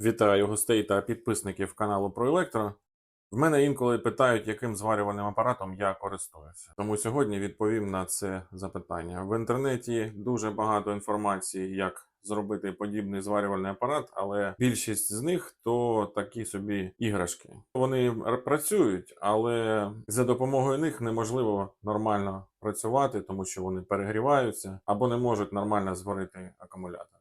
Вітаю гостей та підписників каналу про електро. В мене інколи питають, яким зварювальним апаратом я користуюся. Тому сьогодні відповім на це запитання. В інтернеті дуже багато інформації, як зробити подібний зварювальний апарат, але більшість з них то такі собі іграшки. Вони працюють, але за допомогою них неможливо нормально працювати, тому що вони перегріваються або не можуть нормально зварити акумулятори.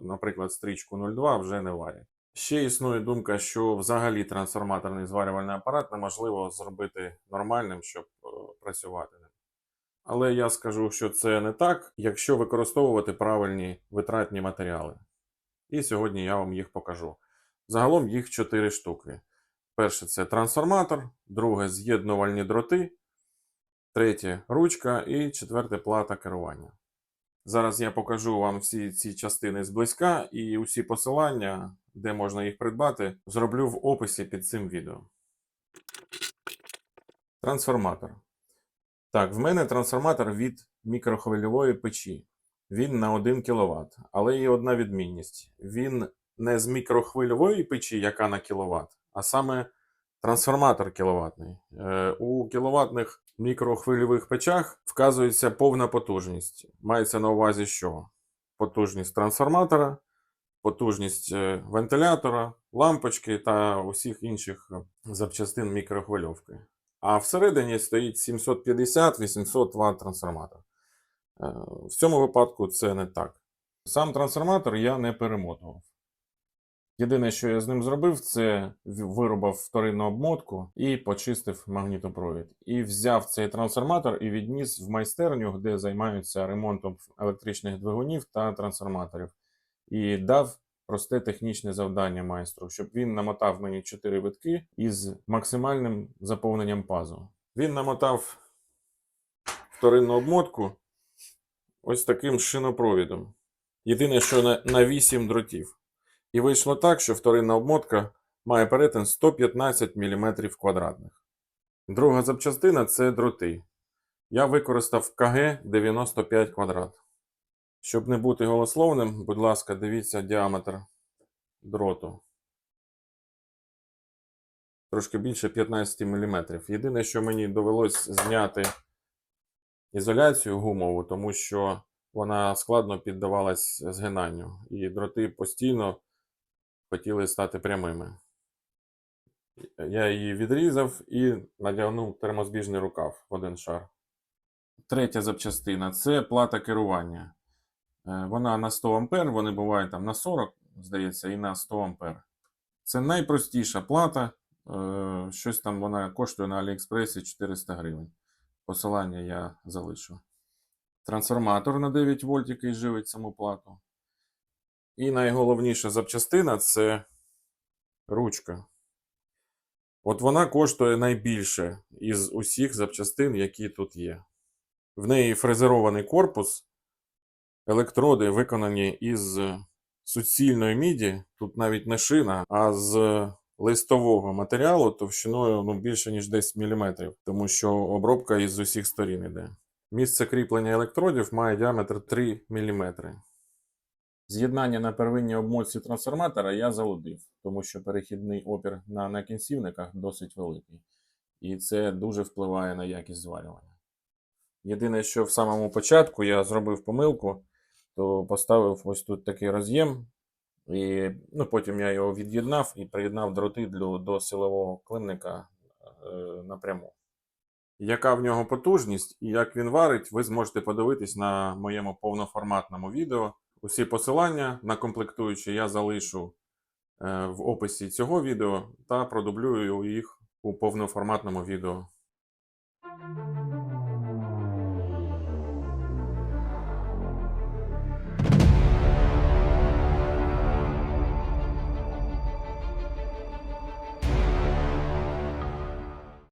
Наприклад, стрічку 02 вже не варять. Ще існує думка, що взагалі трансформаторний зварювальний апарат неможливо зробити нормальним, щоб е, працювати ним. Але я скажу, що це не так, якщо використовувати правильні витратні матеріали. І сьогодні я вам їх покажу. Загалом їх 4 штуки. Перше це трансформатор, друге з'єднувальні дроти, третє ручка і четверте плата керування. Зараз я покажу вам всі ці частини зблизька і усі посилання, де можна їх придбати, зроблю в описі під цим відео. Трансформатор. Так, в мене трансформатор від мікрохвильової печі. Він на 1 кВт, але є одна відмінність. Він не з мікрохвильової печі, яка на кВт, а саме трансформатор кіловатний. Е, у кіловатних мікрохвильових печах вказується повна потужність. Мається на увазі, що потужність трансформатора, потужність е, вентилятора, лампочки та усіх інших е, запчастин мікрохвильовки. А всередині стоїть 750-800 Вт трансформатор. Е, В цьому випадку це не так. Сам трансформатор я не перемотував. Єдине, що я з ним зробив, це вирубав вторинну обмотку і почистив магнітопровід. І взяв цей трансформатор і відніс в майстерню, де займаються ремонтом електричних двигунів та трансформаторів. І дав просте технічне завдання майстру, щоб він намотав мені 4 витки із максимальним заповненням пазу. Він намотав вторинну обмотку ось таким шинопровідом. Єдине, що на, на 8 дротів. І вийшло так, що вторинна обмотка має перетин 115 мм квадратних. Друга запчастина це дроти. Я використав КГ 95 квадрат. Щоб не бути голословним, будь ласка, дивіться діаметр дроту. Трошки більше 15 мм. Єдине, що мені довелось зняти ізоляцію гумову, тому що вона складно піддавалась згинанню, і дроти постійно хотіли стати прямими. Я її відрізав і надягнув термозбіжний рукав в один шар. Третя запчастина це плата керування. Е, Вона на 100 А, вони бувають там на 40, здається, і на 100 А. Це найпростіша плата. е, Щось там вона коштує на Аліекспресі 400 гривень. Посилання я залишу. Трансформатор на 9 вольт, який живить саму плату. І найголовніша запчастина це ручка. От вона коштує найбільше із усіх запчастин, які тут є. В неї фрезерований корпус, електроди виконані із суцільної міді, тут навіть не шина, а з листового матеріалу товщиною ну, більше, ніж 10 мм, тому що обробка із усіх сторін іде. Місце кріплення електродів має діаметр 3 мм. З'єднання на первинній обмотці трансформатора я залудив, тому що перехідний опір на накінцівниках досить великий. І це дуже впливає на якість зварювання. Єдине, що в самому початку я зробив помилку, то поставив ось тут такий роз'єм, і ну, потім я його від'єднав і приєднав дроти до, до силового клинника е, напряму. Яка в нього потужність і як він варить, ви зможете подивитись на моєму повноформатному відео. Усі посилання на комплектуючі я залишу е, в описі цього відео та продублюю їх у повноформатному відео.